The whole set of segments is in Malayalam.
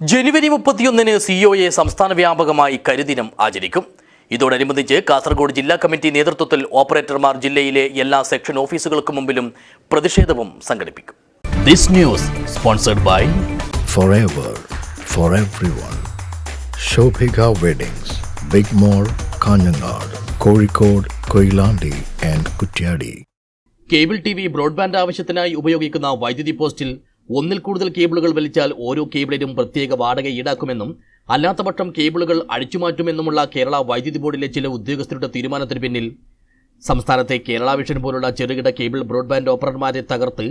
ജനുവരി മുപ്പത്തിയൊന്നിന് സി ഒ എ സംസ്ഥാന വ്യാപകമായി കരിദിനം ആചരിക്കും ഇതോടനുബന്ധിച്ച് കാസർഗോഡ് ജില്ലാ കമ്മിറ്റി നേതൃത്വത്തിൽ ഓപ്പറേറ്റർമാർ ജില്ലയിലെ എല്ലാ സെക്ഷൻ ഓഫീസുകൾക്ക് മുമ്പിലും പ്രതിഷേധവും സംഘടിപ്പിക്കും this news sponsored by forever for everyone. Shobhika Weddings, Big Mall, Kanyanad, Kozhikode, Koilandi and Kutyadi. Cable T V broadband ആവശ്യത്തിനായി ഉപയോഗിക്കുന്ന വൈദ്യുതി പോസ്റ്റിൽ ഒന്നിൽ കൂടുതൽ കേബിളുകൾ വലിച്ചാൽ ഓരോ കേബിളിനും പ്രത്യേക വാടക ഈടാക്കുമെന്നും അല്ലാത്തപക്ഷം കേബിളുകൾ അഴിച്ചുമാറ്റുമെന്നുമുള്ള കേരള വൈദ്യുതി ബോർഡിലെ ചില ഉദ്യോഗസ്ഥരുടെ തീരുമാനത്തിന് പിന്നിൽ. സംസ്ഥാനത്തെ കേരള വിഷൻ പോലുള്ള ചെറുകിട കേബിൾ ബ്രോഡ്ബാൻഡ് ഓപ്പറേറ്റർമാരെ തകർത്ത്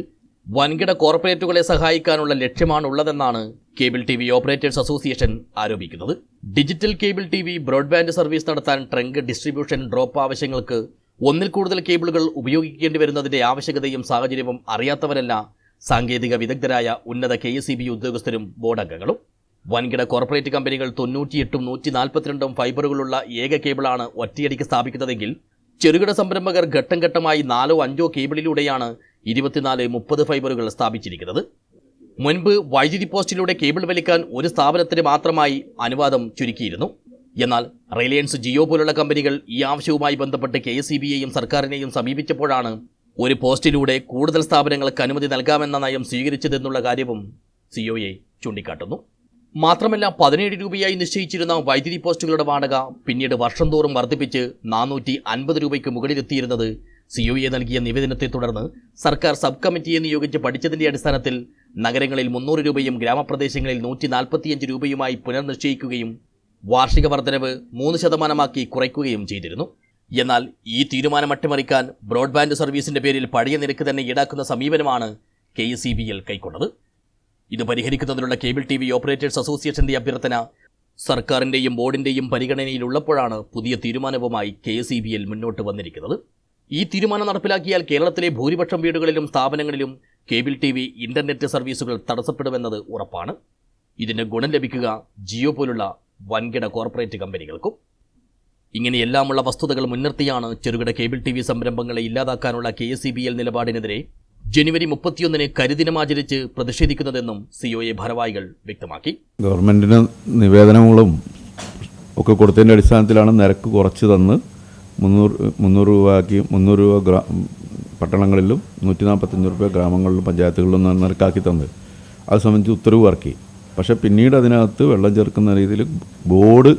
വൻകിട കോർപ്പറേറ്റുകളെ സഹായിക്കാനുള്ള ലക്ഷ്യമാണുള്ളതെന്നാണ് cable T V operators association ആരോപിക്കുന്നത്. Digital cable T V broadband service നടത്താൻ ട്രങ്ക് ഡിസ്ട്രിബ്യൂഷൻ ഡ്രോപ്പ് ആവശ്യങ്ങൾക്ക് ഒന്നിൽ കൂടുതൽ കേബിളുകൾ ഉപയോഗിക്കേണ്ടി വരുന്നതിന്റെ ആവശ്യകതയും സാഹചര്യവും അറിയാത്തവരല്ല സാങ്കേതിക വിദഗ്ധരായ ഉന്നത കെ എസ് ബി ഉദ്യോഗസ്ഥരും ബോർഡ് അംഗങ്ങളും വൻകിട കോർപ്പറേറ്റ് കമ്പനികൾ തൊണ്ണൂറ്റിയെട്ടും നൂറ്റി നാൽപ്പത്തിരണ്ടും ഫൈബറുകളുള്ള ഏക കേബിളാണ് ഒറ്റയടിക്ക് സ്ഥാപിക്കുന്നതെങ്കിൽ ചെറുകിട സംരംഭകർ ഘട്ടം ഘട്ടമായി നാലോ അഞ്ചോ കേബിളിലൂടെയാണ് ഇരുപത്തിനാല് മുപ്പത് ഫൈബറുകൾ സ്ഥാപിച്ചിരിക്കുന്നത്. മുൻപ് വൈദ്യുതി പോസ്റ്റിലൂടെ കേബിൾ വലിക്കാൻ ഒരു സ്ഥാപനത്തിന് മാത്രമായി അനുവാദം ചുരുക്കിയിരുന്നു. എന്നാൽ റിലയൻസ് ജിയോ പോലുള്ള കമ്പനികൾ ഈ ആവശ്യവുമായി ബന്ധപ്പെട്ട് കെ എസ് സർക്കാരിനെയും സമീപിച്ചപ്പോഴാണ് ഒരു പോസ്റ്റിലൂടെ കൂടുതൽ സ്ഥാപനങ്ങൾക്ക് അനുമതി നൽകാമെന്ന നയം സ്വീകരിച്ചതെന്നുള്ള കാര്യവും സിഒഎ ചൂണ്ടിക്കാട്ടുന്നു. മാത്രമല്ല പതിനേഴ് രൂപയായി നിശ്ചയിച്ചിരുന്ന വൈദ്യുതി പോസ്റ്റുകളുടെ വാടക പിന്നീട് വർഷം തോറും വർദ്ധിപ്പിച്ച് നാനൂറ്റി അൻപത് രൂപയ്ക്ക് മുകളിലെത്തിയിരുന്നത് സിഒഎ നൽകിയ നിവേദനത്തെ തുടർന്ന് സർക്കാർ സബ് കമ്മിറ്റിയെ നിയോഗിച്ച് പഠിച്ചതിന്റെ അടിസ്ഥാനത്തിൽ നഗരങ്ങളിൽ മുന്നൂറ് രൂപയും ഗ്രാമപ്രദേശങ്ങളിൽ നൂറ്റി നാൽപ്പത്തിയഞ്ച് രൂപയുമായി പുനർനിശ്ചയിക്കുകയും വാർഷിക വർധനവ് മൂന്ന് ശതമാനമാക്കി കുറയ്ക്കുകയും ചെയ്തിരുന്നു. എന്നാൽ ഈ തീരുമാനം അട്ടിമറിക്കാൻ ബ്രോഡ്ബാൻഡ് സർവീസിന്റെ പേരിൽ പഴയ നിരക്ക് തന്നെ ഈടാക്കുന്ന സമീപനമാണ് K S C B L കൈക്കൊണ്ടത്. ഇത് പരിഹരിക്കുന്നതിനുള്ള കേബിൾ ടി വി ഓപ്പറേറ്റേഴ്സ് അസോസിയേഷന്റെ അഭ്യർത്ഥന സർക്കാരിന്റെയും ബോർഡിന്റെയും പരിഗണനയിലുള്ളപ്പോഴാണ് പുതിയ തീരുമാനവുമായി കെ എസ് ബി എൽ മുന്നോട്ട് വന്നിരിക്കുന്നത്. ഈ തീരുമാനം നടപ്പിലാക്കിയാൽ കേരളത്തിലെ ഭൂരിപക്ഷം വീടുകളിലും സ്ഥാപനങ്ങളിലും കേബിൾ ടി വി ഇന്റർനെറ്റ് സർവീസുകൾ തടസ്സപ്പെടുമെന്നത് ഉറപ്പാണ്. ഇതിന് ഗുണം ലഭിക്കുക ജിയോ പോലുള്ള വൻകിട കോർപ്പറേറ്റ് കമ്പനികൾക്കും. ഇങ്ങനെയെല്ലാമുള്ള വസ്തുതകൾ മുൻനിർത്തിയാണ് ചെറുകിട കേബിൾ ടി വി സംരംഭങ്ങളെ ഇല്ലാതാക്കാനുള്ള K S C B L നിലപാടിനെതിരെ ജനുവരി മുപ്പത്തിയൊന്നിന് കരിദിനമാചരിച്ച് പ്രതിഷേധിക്കുന്നതെന്നും സി പ്രതിഷേധിക്കുന്നതെന്നും എ ഭാരവാഹികൾ വ്യക്തമാക്കി. ഗവൺമെന്റിന് നിവേദനങ്ങളും ഒക്കെ കൊടുത്തതിന്റെ അടിസ്ഥാനത്തിലാണ് നിരക്ക് കുറച്ച് തന്ന് മുന്നൂറ് മുന്നൂറ് രൂപയാക്കി മുന്നൂറ് രൂപ ഗ്രാ പട്ടണങ്ങളിലും നൂറ്റി നാൽപ്പത്തഞ്ച് രൂപ ഗ്രാമങ്ങളിലും പഞ്ചായത്തുകളിലും നിരക്കാക്കി തന്നത് അത് സംബന്ധിച്ച് ഉത്തരവ് ഇറക്കി. പക്ഷേ പിന്നീട് അതിനകത്ത് വെള്ളം ചേർക്കുന്ന രീതിയിൽ board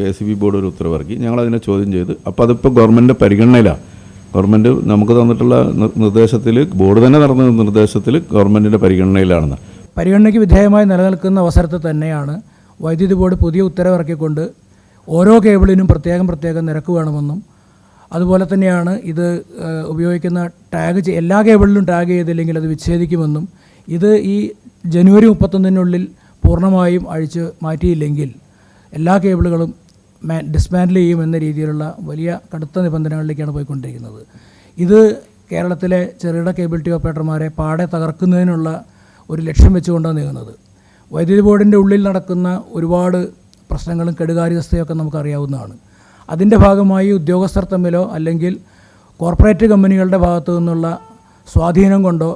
K S B board ഒരു ഉത്തരവിറക്കി. ഞങ്ങൾ അതിനെ ചോദ്യം ചെയ്ത്. അപ്പോൾ അതിപ്പോൾ ഗവൺമെന്റ് പരിഗണനയിലാണ് ഗവൺമെന്റ് നമുക്ക് തന്നിട്ടുള്ള നിർദ്ദേശത്തിൽ ബോർഡ് തന്നെ നടന്ന നിർദ്ദേശത്തിൽ ഗവൺമെന്റിന്റെ പരിഗണനയിലാണെന്ന്. പരിഗണനയ്ക്ക് വിധേയമായി നിലനിൽക്കുന്ന അവസരത്തിൽ തന്നെയാണ് വൈദ്യുതി ബോർഡ് പുതിയ ഉത്തരവിറക്കിക്കൊണ്ട് ഓരോ കേബിളിനും പ്രത്യേകം പ്രത്യേകം നിരക്ക് വേണമെന്നും അതുപോലെ തന്നെയാണ് ഇത് ഉപയോഗിക്കുന്ന ടാഗ് എല്ലാ കേബിളിലും ടാഗ് ചെയ്തില്ലെങ്കിൽ അത് വിച്ഛേദിക്കുമെന്നും ഇത് ഈ ജനുവരി മുപ്പത്തൊന്നിനുള്ളിൽ പൂർണമായും അഴിച്ച് മാറ്റിയില്ലെങ്കിൽ എല്ലാ കേബിളുകളും ഡിസ്മാൻഡിൽ ചെയ്യും എന്ന രീതിയിലുള്ള വലിയ കടുത്ത നിബന്ധനകളിലേക്കാണ് പോയിക്കൊണ്ടിരിക്കുന്നത്. ഇത് കേരളത്തിലെ ചെറുകിട ടി ഓപ്പറേറ്റർമാരെ പാടെ തകർക്കുന്നതിനുള്ള ഒരു ലക്ഷ്യം വെച്ചുകൊണ്ടാണ് നീങ്ങുന്നത്. വൈദ്യുതി ബോർഡിന്റെ ഉള്ളിൽ നടക്കുന്ന ഒരുപാട് പ്രശ്നങ്ങളും കെടുകാര്യസ്ഥയൊക്കെ നമുക്കറിയാവുന്നതാണ്. അതിന്റെ ഭാഗമായി ഉദ്യോഗസ്ഥർ തമ്മിലോ അല്ലെങ്കിൽ കോർപ്പറേറ്റ് കമ്പനികളുടെ ഭാഗത്തു നിന്നുള്ള സ്വാധീനം കൊണ്ടോ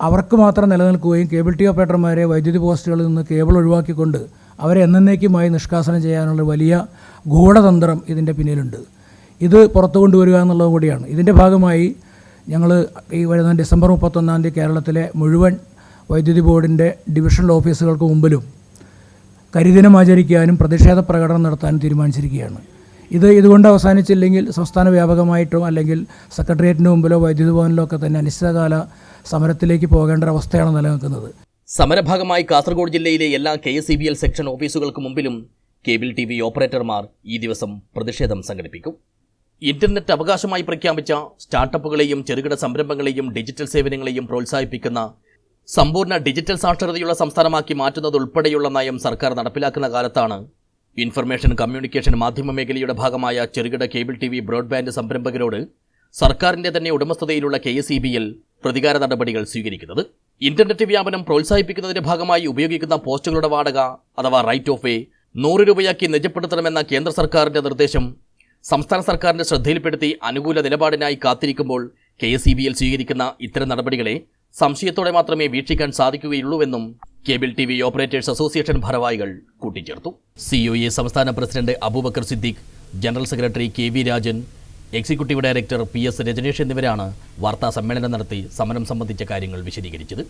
അവർക്ക് മാത്രം നിലനിൽക്കുകയും കേബിൾ ടി ഓപ്പറേറ്റർമാരെ വൈദ്യുതി പോസ്റ്റുകളിൽ നിന്ന് കേബിൾ ഒഴിവാക്കിക്കൊണ്ട് അവരെ എന്നേക്കുമായി നിഷ്കാസനം ചെയ്യാനുള്ള വലിയ ഗൂഢതന്ത്രം ഇതിന്റെ പിന്നിലുണ്ട്. ഇത് പുറത്തു കൊണ്ടുവരിക എന്നുള്ളത് കൂടിയാണ്. ഇതിന്റെ ഭാഗമായി ഞങ്ങൾ ഈ വരുന്ന ഡിസംബർ മുപ്പത്തൊന്നാം തീയതി കേരളത്തിലെ മുഴുവൻ വൈദ്യുതി ബോർഡിന്റെ ഡിവിഷണൽ ഓഫീസുകൾക്ക് മുമ്പിലും കരിദിനം ആചരിക്കാനും പ്രതിഷേധ പ്രകടനം നടത്താനും തീരുമാനിച്ചിരിക്കുകയാണ്. ഇത് ഇതുകൊണ്ട് അവസാനിച്ചില്ലെങ്കിൽ സംസ്ഥാന വ്യാപകമായിട്ടോ അല്ലെങ്കിൽ സെക്രട്ടേറിയറ്റിന് മുമ്പിലോ വൈദ്യുതി ഭവനിലോ ഒക്കെ തന്നെ അനിശ്ചിതകാല സമരത്തിലേക്ക് പോകേണ്ട ഒരവസ്ഥയാണ് നിലനിൽക്കുന്നത്. സമരഭാഗമായി കാസർഗോഡ് ജില്ലയിലെ എല്ലാ K S B L section ഓഫീസുകൾക്ക് മുമ്പിലും കേബിൾ ടി വി ഓപ്പറേറ്റർമാർ ഈ ദിവസം പ്രതിഷേധം സംഘടിപ്പിക്കും. ഇന്റർനെറ്റ് അവകാശമായി പ്രഖ്യാപിച്ച സ്റ്റാർട്ടപ്പുകളെയും ചെറുകിട സംരംഭങ്ങളെയും ഡിജിറ്റൽ സേവനങ്ങളെയും പ്രോത്സാഹിപ്പിക്കുന്ന സമ്പൂർണ ഡിജിറ്റൽ സാക്ഷരതയുള്ള സംസ്ഥാനമാക്കി മാറ്റുന്നതുൾപ്പെടെയുള്ള നയം സർക്കാർ നടപ്പിലാക്കുന്ന കാലത്താണ് ഇൻഫർമേഷൻ കമ്മ്യൂണിക്കേഷൻ മാധ്യമ മേഖലയുടെ ഭാഗമായ ചെറുകിട കേബിൾ ടി വി ബ്രോഡ്ബാൻഡ് സംരംഭകരോട് സർക്കാരിന്റെ തന്നെ ഉടമസ്ഥതയിലുള്ള കെ പ്രതികാര നടപടികൾ സ്വീകരിക്കുന്നത്. ഇന്റർനെറ്റ് വ്യാപനം പ്രോത്സാഹിപ്പിക്കുന്നതിന്റെ ഭാഗമായി ഉപയോഗിക്കുന്ന പോസ്റ്റുകളുടെ വാടക അഥവാ റൈറ്റ് ഓഫ് വേ നൂറ് രൂപയാക്കി നിജപ്പെടുത്തണമെന്ന കേന്ദ്ര സർക്കാരിന്റെ നിർദ്ദേശം സംസ്ഥാന സർക്കാരിന്റെ ശ്രദ്ധയിൽപ്പെടുത്തി അനുകൂല നിലപാടിനായി കാത്തിരിക്കുമ്പോൾ K S E B L സ്വീകരിക്കുന്ന ഇത്തരം നടപടികളെ സംശയത്തോടെ മാത്രമേ വീക്ഷിക്കാൻ സാധിക്കുകയുള്ളൂവെന്നും cable T V operators association ഭാരവാഹികൾ കൂട്ടിച്ചേർത്തു. സി സംസ്ഥാന president Abubakar Siddique general secretary K V Rajan executive director P S Rajneesh എന്നിവരാണ് വാർത്താ സമ്മേളനം നടത്തി സമരം സംബന്ധിച്ച കാര്യങ്ങൾ വിശദീകരിച്ചത്